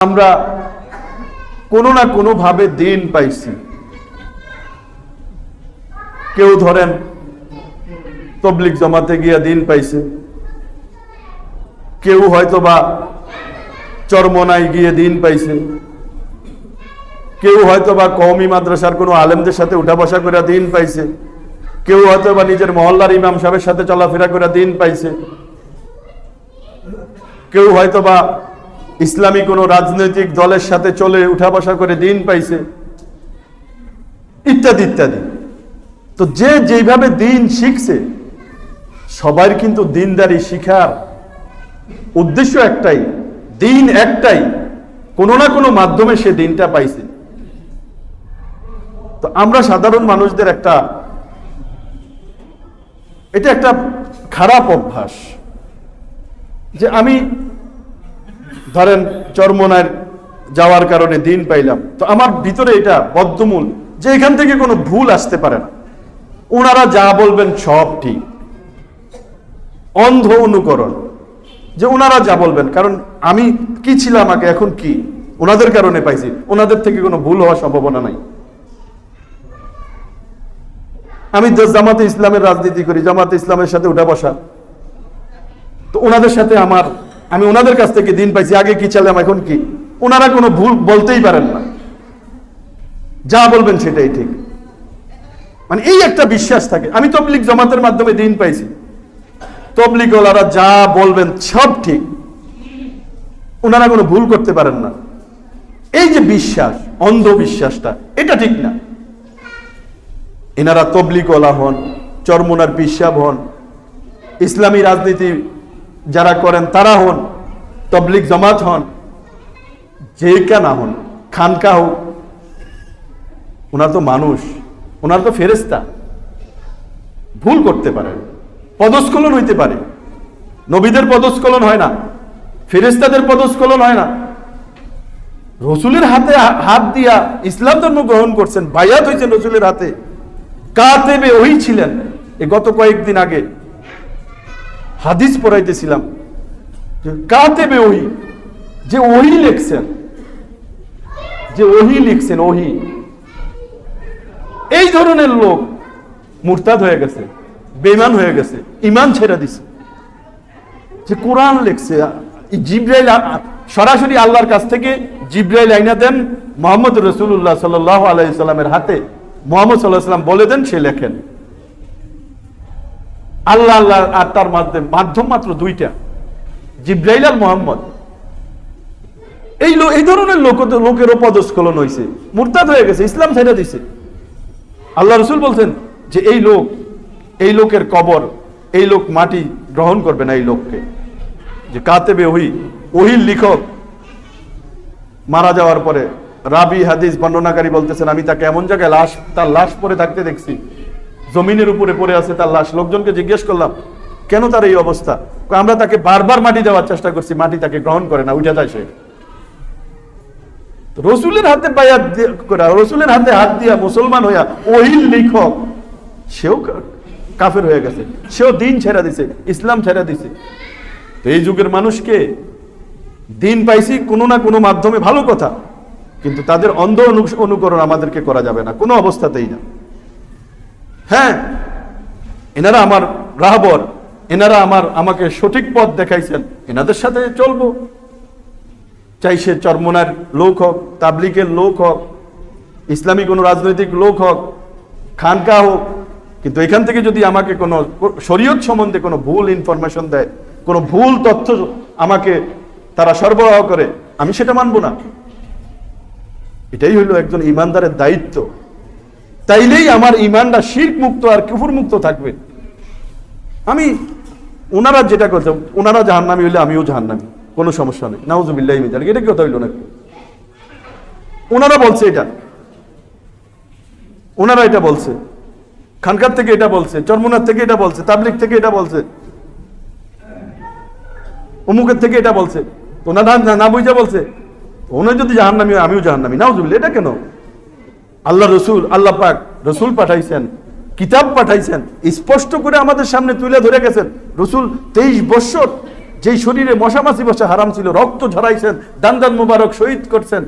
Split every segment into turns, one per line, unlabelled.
আমরা কোনো না কোনো ভাবে দিন পাইছি। কেউ ধরেন তবলিক জমাতে গিয়া দিন পাইছে। কেউ হয়তো বা চরমনায় গিয়ে দিন পাইছে। কেউ হয়তো বা কওমি মাদ্রাসার কোনো আলেমদের সাথে উঠা বসা করে দিন পাইছে। কেউ হয়তো বা নিজের মহল্লার ইমাম সাহেবের সাথে চলাফেরা করে দিন পাইছে। কেউ হয়তো বা ইসলামী কোনো রাজনৈতিক দলের সাথে চলে উঠা বসা করে দিন পাইছে। ইত্যাদি ইত্যাদি। তো যে যেভাবে দিন শিখছে, সবার কিন্তু দিনদারি শিখার উদ্দেশ্য একটাই, দিন একটাই, কোনো না কোনো মাধ্যমে সে দিনটা পাইছে। তো আমরা সাধারণ মানুষদের একটা, এটা একটা খারাপ অভ্যাস যে আমি ধরেন চরমনার যাওয়ার কারণে দিন পাইলাম, তো আমার ভিতরে এটা বদ্ধমূল যে এখান থেকে কোনো ভুল আসতে পারে না। ওনারা যা বলবেন সব ঠিক। অন্ধ অনুকরণ, যে ওনারা যা বলবেন, কারণ আমি কি ছিলাম আগে এখন কি? ওনাদের কারণে পাইছি ওনাদের থেকে কোনো ভুল হওয়ার সম্ভাবনা নাই। আমি জামাতে ইসলামের রাজনীতি করি, জামাতে ইসলামের সাথে উঠা বসা। তো ওনাদের সাথে আমার আমি ওনাদের কাছ থেকে দিন পাইছি, আগে কি ছিলাম এখন কি? ওনারা কোনো ভুল বলতেই পারেন না। যা বলবেন সেটাই ঠিক। মানে এই একটা বিশ্বাস থাকে। আমি তবলিক জমাতের মাধ্যমে দিন পাইছি। তবলিক ওলারা যা বলবেন সব ঠিক। ওনারা কোনো ভুল করতে পারেন না। এই যে বিশ্বাস, অন্ধবিশ্বাসটা, এটা ঠিক না। এনারা তবলিক ওলা হন, চরমুনার পিসাব হন, ইসলামী রাজনীতি যারা করেন তারা হন তবলিক জমাত হন, যে না হন, খানকা হোক, ওনার তো মানুষ, ওনার তো ফেরেস্তা ভুল করতে পারে, পদস্খলন হইতে পারে। নবীদের পদস্খলন হয় না ফেরেস্তাদের পদস্খলন হয় না। রসুলের হাতে হাত দিয়া ইসলাম ধর্ম গ্রহণ করছেন, বায়াত হয়েছেন রসুলের হাতে। কাতেবে ওই ছিলেন। এ গত কয়েকদিন আগে হাদিস পড়াইতেছিলাম যে কাতেবে ওহি, যে ওহি লিখছেন, যে ওহি লিখছেন, ওহি। এই ধরনের লোক মুরতাদ হয়ে গেছে বেমান হয়ে গেছে ইমান ছেড়ে দিছে। যে কোরআন লিখছে, জিব্রাইল সরাসরি আল্লাহর কাছ থেকে জিব্রাইল আইনা দেন, মোহাম্মদ রসুল্লাহ সাল্লাহ আলাইসাল্লামের হাতে। মোহাম্মদ সাল্লাহ সাল্লাম বলে দেন, সে লেখেন। আল্লাহ আল্লাহ আর তার মাধ্যমে, মাধ্যম মাত্র দুইটা। জিব্রাইল আর মোহাম্মদ। এই এই ধরনের লোক লোকেরও পদস্খলন হয়েছে মুরতাদ হয়ে গেছে, ইসলাম ছেড়ে দিছে। আল্লাহ রসুল বলছেন যে, এই লোক, এই লোকের কবর, এই লোক মাটি গ্রহণ করবে না এই লোককে। যে কাতেবে ওহি, ওহির লিখক। মারা যাওয়ার পরে রাবি হাদিস বর্ণনাকারী বলতেছেন, আমি তাকে এমন জায়গায় লাশ তার লাশ পরে থাকতে দেখছি। জমিনের উপরে পড়ে আছে তার লাশ। লোকজনকে জিজ্ঞেস করলাম, কেন তার এই অবস্থা? আমরা তাকে বারবার মাটি দেওয়ার চেষ্টা করছি, মাটি তাকে গ্রহণ করে না, উঠে যায় সে। রসুলের হাতে বায়াত করা, রসুলের হাতে হাত দিয়া মুসলমান হইয়া ওহিল লিখক, সেও কাফের হয়ে গেছে, সেও দিন ছেড়া দিছে, ইসলাম ছেড়া দিছে। তো এই যুগের মানুষকে দিন পাইছি কোনো না কোনো মাধ্যমে, ভালো কথা, কিন্তু তাদের অন্ধ অনুকরণ আমাদেরকে করা যাবে না, কোনো অবস্থাতেই না। হ্যাঁ এনারা আমার রাহবর, এনারা আমার, আমাকে সঠিক পথ দেখাইছেন। এনাদের সাথে চলবো। চাই সে চরমনার লোক হোক তাবলিকের লোক হোক, ইসলামী কোনো রাজনৈতিক লোক হোক খানকা হোক। কিন্তু এখান থেকে যদি আমাকে কোনো শরীয়ত সম্বন্ধে কোনো ভুল ইনফরমেশন দেয়, কোনো ভুল তথ্য আমাকে তারা সরবরাহ করে, আমি সেটা মানব না। এটাই হইল একজন ইমানদারের দায়িত্ব। তাইলেই আমার ইমানটা শির মুক্ত আর কুফুর মুক্ত থাকবে। আমি ওনারা যেটা করছে ওনারা জাহান্নামি হইলে আমিও জাহান্নামি, কোনো সমস্যা নেই। নাউজুবিল্লাহ মিজান এটা কথা হইল নাকি? ওনারা বলছে এটা। ওনারা এটা বলছে। খানকার থেকে এটা বলছে, চরমুনার থেকে এটা বলছে তাবলিক থেকে এটা বলছে, অমুকের থেকে এটা বলছে ওনারা না- বুঝা বলছে ওনার যদি জাহান্নামি হয়, আমিও জাহান্নামি। নাউজুবিল্লাহ, এটা কেন? আল্লাহ রসুল, আল্লাহ পাক রসুল পাঠাইছেন, কিতাব পাঠাইছেন, স্পষ্ট করে আমাদের সামনে তুলে ধরে গেছেন। রসুল তেইশ বৎসর যেই শরীরে মশামাছি বসে হারাম ছিল, রক্ত ঝরাইছেন, দান দান মুবারক শহীদ করছেন,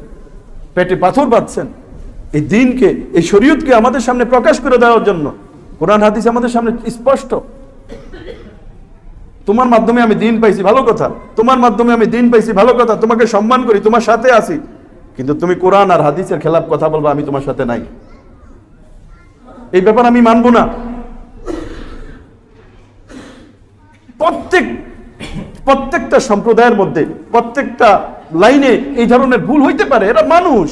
পেটে পাথর বাঁধছেন। এই দিনকে, এই শরীয়তকে আমাদের সামনে প্রকাশ করে দেওয়ার জন্য, কোরআন হাদিস আমাদের সামনে স্পষ্ট। তোমার মাধ্যমে আমি দিন পাইছি, ভালো কথা। তোমার মাধ্যমে আমি দিন পাইছি, ভালো কথা। তোমাকে সম্মান করি, তোমার সাথে আছি। কিন্তু তুমি কোরআন আর হাদিসের খেলাফ কথা বলব, আমি তোমার সাথে নাই। এই ব্যাপার আমি মানবো না। প্রত্যেক, প্রত্যেকটা সম্প্রদায়ের মধ্যে, প্রত্যেকটা লাইনে এই ধরনের ভুল হইতে পারে, এরা মানুষ।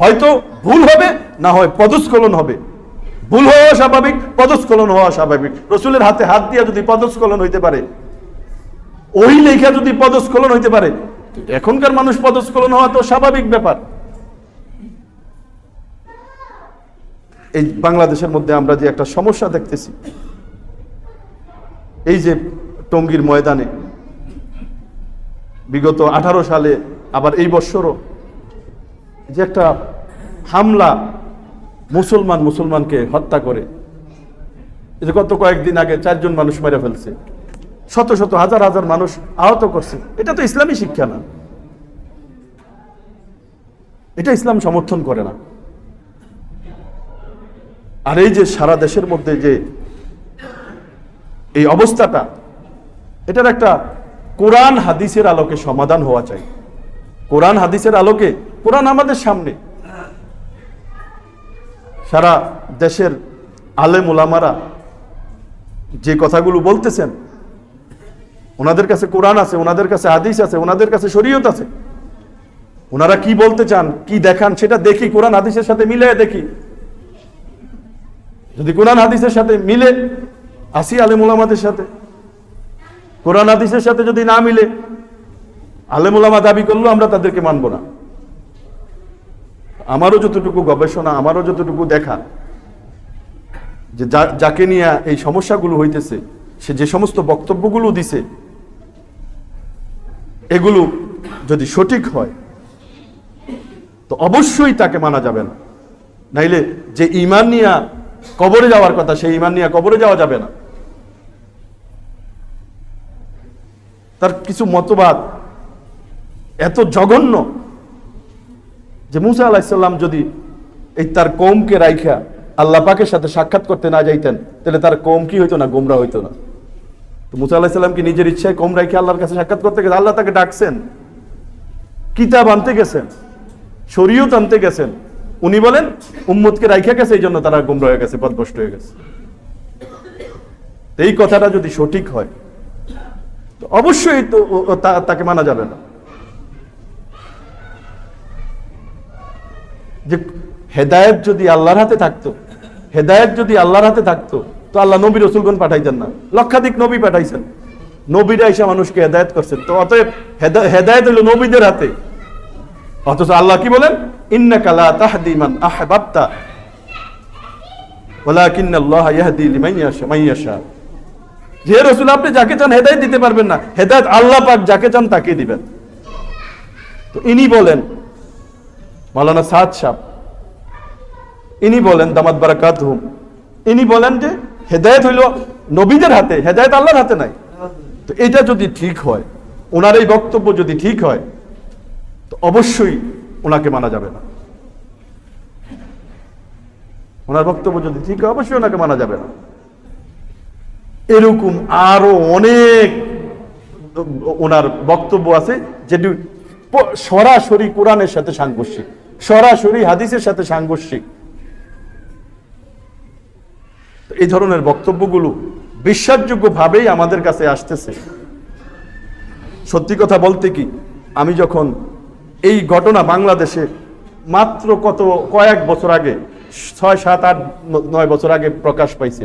হয়তো ভুল হবে, না হয় পদস্খলন হবে। ভুল হওয়া স্বাভাবিক, পদস্খলন হওয়া স্বাভাবিক। রসুলের হাতে হাত দিয়া যদি পদস্খলন হইতে পারে, ওই লেখা যদি পদস্খলন হইতে পারে এখনকার মানুষ পদস্খলন হওয়া তো স্বাভাবিক ব্যাপার। এই বাংলাদেশের মধ্যে আমরা যে একটা সমস্যা দেখতেছি, এই যে টঙ্গীর ময়দানে বিগত আঠারো সালে, আবার এই বৎসরও যে একটা হামলা মুসলমান মুসলমানকে হত্যা করে যে গত কয়েকদিন আগে চারজন মানুষ মেরে ফেলছে। শত শত হাজার হাজার মানুষ আহত করছে। এটা তো ইসলামী শিক্ষা না। এটা ইসলাম সমর্থন করে না। আর এই যে সারা দেশের মধ্যে যে এই অবস্থাটা, এটার একটা কোরআন হাদিসের আলোকে সমাধান হওয়া চাই। কোরআন হাদিসের আলোকে, কোরআন আমাদের সামনে। সারা দেশের আলেম ওলামারা যে কথাগুলো বলতেছেন ওনাদের কাছে কোরআন আছে, ওনাদের কাছে হাদিস আছে, ওনাদের কাছে শরীয়ত আছে। ওনারা কি বলতে চান, কি দেখান, সেটা দেখি, কোরআন হাদিসের সাথে মিলে দেখি। যদি কোরআন হাদিসের সাথে মিলে, আসি আলেম ওলামাদের সাথে। কোরআন হাদিসের সাথে যদি না মিলে, আলেম ওলামা দাবি করলেও আমরা তাদেরকে মানব না। আমারও যতটুকু গবেষণা, আমারও যতটুকু দেখা যে, যাকে নিয়ে এই সমস্যাগুলো হইতেছে, সে যে সমস্ত বক্তব্যগুলো দিছে এগুলো যদি সঠিক হয়, তো অবশ্যই তাকে মানা যাবে না। নাইলে যে ইমান নিয়ে কবরে যাওয়ার কথা, সেই ইমান নিয়ে কবরে যাওয়া যাবে না। তার কিছু মতবাদ এত জঘন্য যে মুসা আলাহিসাল্লাম যদি এই তার কৌমকে রাইখা আল্লাহ পাকের সাথে সাক্ষাৎ করতে না যাইতেন, তাহলে তার কৌম কি হইতো না, গোমরা হইতো না। তো মুসা আলাহিসাল্লাম কি নিজের ইচ্ছায় কম রাইখে আল্লাহর কাছে সাক্ষাৎ করতে গেছে। আল্লাহ তাকে ডাকছেন। কিতাব আনতে গেছেন। শরীয়ত আনতে গেছেন। উনি বলেন, উম্মতকে রাইখা গেছে, এই জন্য তারা গুমরা হয়ে গেছে পদভষ্ট হয়ে গেছে। এই কথাটা যদি সঠিক হয়, তো অবশ্যই তা- তাকে মানা যাবে না। যে হেদায়েত যদি আল্লাহর হাতে থাকতো, হেদায়েত যদি আল্লাহর হাতে থাকতো তো আল্লাহ নবী রসুলগণ পাঠাইতেন না। লক্ষাধিক নবী পাঠাইছেন। নবীরা এসে মানুষকে হেদায়েত করছেন। তো অতএব হেদা- হেদায়েত হলো নবীদের হাতে। অথচ আল্লাহ কি বলেন? ইন্নাকা লা তাহদি মান আহবাবতা যে রসুল, আপনি যাকে চান হেদায়েত দিতে পারবেন না। হেদায়েত আল্লাহ পাক যাকে চান তাকে দিবেন। তো ইনি বলেন, মাওলানা সাদ সাহ ইনি বলেন, দামাত বারাকাত হুম ইনি বলেন যে হেদায়েত হইল নবীদের হাতে, হেদায়েত আল্লাহর হাতে নাই। তো এটা যদি ঠিক হয়, ওনার এই বক্তব্য যদি ঠিক হয়, তো অবশ্যই ওনাকে মানা যাবে না। ওনার বক্তব্য যদি ঠিক হয়, অবশ্যই ওনাকে মানা যাবে না। এরকম আরও অনেক ওনার বক্তব্য আছে, যেটি সরাসরি কোরআনের সাথে সাংঘর্ষিক, সরাসরি হাদিসের সাথে সাংঘর্ষিক। এই ধরনের বক্তব্যগুলো বিশ্বাসযোগ্য ভাবেই আমাদের কাছে আসতেছে। সত্যি কথা বলতে কি, আমি যখন এই ঘটনা বাংলাদেশে মাত্র কত, কয়েক বছর আগে, ছয়, সাত, আট, নয় বছর আগে প্রকাশ পাইছে,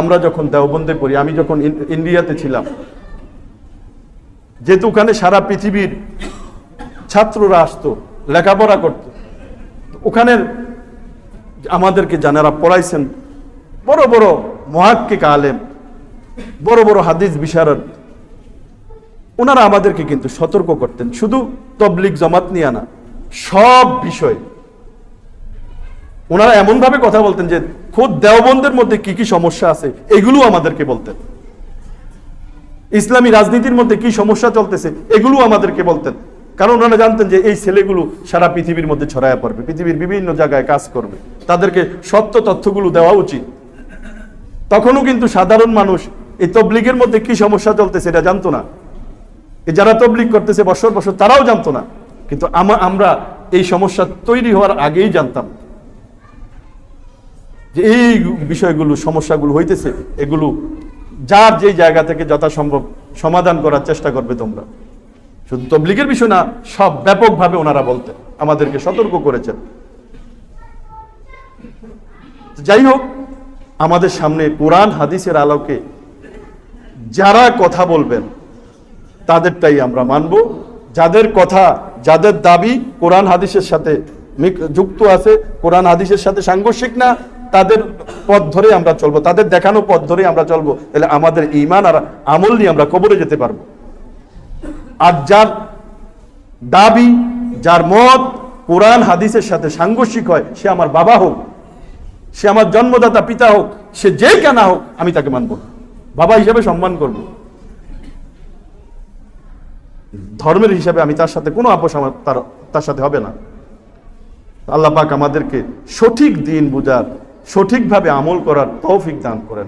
আমরা যখন দেওবন্দে পড়ি, আমি যখন ইন্ডিয়াতে ছিলাম, যেহেতু ওখানে সারা পৃথিবীর ছাত্ররা আসতো, লেখাপড়া করত, ওখানের আমাদেরকে যারা পড়াইছেন বড় বড় মহাক্কিক আলেম, বড় বড় হাদিস বিশারদ ওনারা আমাদেরকে কিন্তু সতর্ক করতেন। শুধু তবলিক জমাত নিয়ে না, সব বিষয়। ওনারা এমন ভাবে কথা বলতেন যে, খোদ দেওবন্দের মধ্যে কি কি সমস্যা আছে? এগুলো আমাদেরকে বলতেন। ইসলামী রাজনীতির মধ্যে কি সমস্যা চলতেছে এগুলো আমাদেরকে বলতেন। কারণ ওনারা জানতেন যে, এই ছেলেগুলো সারা পৃথিবীর মধ্যে ছড়ায় পড়বে, পৃথিবীর বিভিন্ন জায়গায় কাজ করবে। তাদেরকে সত্য তথ্যগুলো দেওয়া উচিত। তখনও কিন্তু সাধারণ মানুষ এই তবলিগের মধ্যে কি সমস্যা চলতেছে এটা জানতো না। যারা তবলিগ করতেছে বছর বছর তারাও জানতো না। কিন্তু আমা- আমরা এই সমস্যা তৈরি হওয়ার আগেই জানতাম। যে এই বিষয়গুলো, সমস্যাগুলো হইতেছে, এগুলো যার যেই জায়গা থেকে যথাসম্ভব সমাধান করার চেষ্টা করবে তোমরা। শুধু তবলিগের বিষয় না, সব ব্যাপকভাবে ওনারা বলতেন। আমাদেরকে সতর্ক করেছেন। যাই হোক আমাদের সামনে কোরআন, হাদিসের আলোকে যারা কথা বলবেন, তাদেরটাই আমরা মানব। যাদের কথা, যাদের দাবি কোরআন, হাদিসের সাথে যুক্ত আছে, কোরআন, হাদিসের সাথে সাংঘর্ষিক না, তাদের পথ ধরে আমরা চলবো। তাদের দেখানো পথ ধরে আমরা চলবো। তাহলে আমাদের ইমান আর আমল নিয়ে আমরা কবরে যেতে পারব। আর যার দাবি, যার মত কোরআন, হাদিসের সাথে সাংঘর্ষিক হয়, সে আমার বাবা হোক সে আমার জন্মদাতা পিতা হোক, সে যে কেনা হোক, আমি তাকে মানব বাবা হিসাবে সম্মান করব। ধর্মের হিসাবে আমি তার সাথে কোনো আপোষ আমার তার তার সাথে হবে না। আল্লাহ পাক আমাদেরকে সঠিক দিন বুঝার, সঠিকভাবে আমল করার তৌফিক দান করেন।